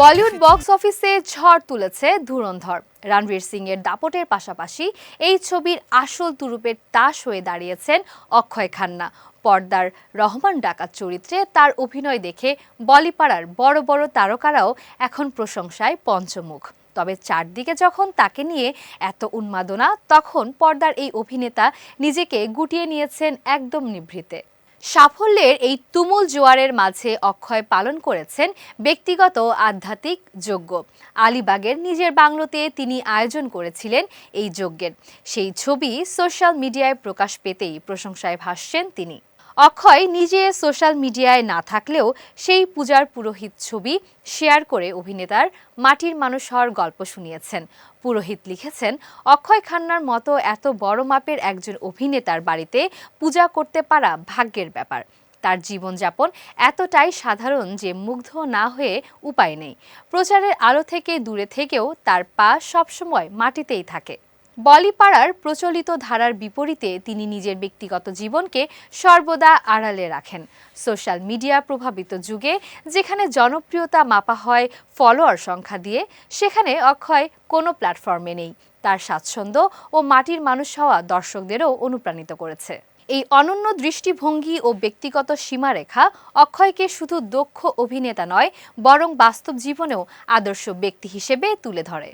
Bollywood box অফিসে ঝড় তুলেছে ধুরন্ধর। রণবীর সিং এর দাপটের পাশাপাশি এই ছবির আসল তুরুপের তাস হয়ে দাঁড়িয়েছেন অক্ষয় খান্না। পর্দার রহমান ডাকাত চরিত্রে তার অভিনয় দেখে বলিপাড়ার বড় বড় তারকারাও এখন প্রশংসায় পঞ্চমুখ। তবে চারদিকে যখন তাকে নিয়ে এত উন্মাদনা, তখন পর্দার এই অভিনেতা নিজেকে গুটিয়ে নিয়েছেন একদম নিভৃতে। সাফল্যের এই তুমুল জোয়ারের মাঝে অক্ষয় পালন করেছেন ব্যক্তিগত আধ্যাত্মিক যজ্ঞ। আলিবাগের নিজের বাংলোতে তিনি আয়োজন করেছিলেন এই যজ্ঞের। সেই ছবি সোশ্যাল মিডিয়ায় প্রকাশ পেতেই প্রশংসায় ভাসছেন তিনি। অক্ষয় নিজে সোশ্যাল মিডিয়ায় না থাকলেও সেই পূজার পুরোহিত ছবি শেয়ার করে অভিনেতার মাটির মানুষ হওয়ার গল্প শুনিয়েছেন। পুরোহিত লিখেছেন, অক্ষয় খান্নার মতো এত বড় মাপের একজন অভিনেতার বাড়িতে পূজা করতে পারা ভাগ্যের ব্যাপার। তার জীবনযাপন এতটাই সাধারণ যে মুগ্ধ না হয়ে উপায় নেই। প্রচারের আলো থেকে দূরে থেকেও তার পা সবসময় মাটিতেই থাকে। বলিপাড়ার প্রচলিত ধারার বিপরীতে তিনি নিজের ব্যক্তিগত জীবনকে সর্বদা আড়ালে রাখেন। সোশ্যাল মিডিয়া প্রভাবিত যুগে যেখানে জনপ্রিয়তা মাপা হয় ফলোয়ার সংখ্যা দিয়ে, সেখানে অক্ষয় কোনো প্ল্যাটফর্মে নেই। তার স্বাচ্ছন্দ্য ও মাটির মানুষ হওয়া দর্শকদেরও অনুপ্রাণিত করেছে। এই অনন্য দৃষ্টিভঙ্গি ও ব্যক্তিগত সীমারেখা অক্ষয়কে শুধু দক্ষ অভিনেতা নয়, বরং বাস্তব জীবনেও আদর্শ ব্যক্তি হিসেবে তুলে ধরে।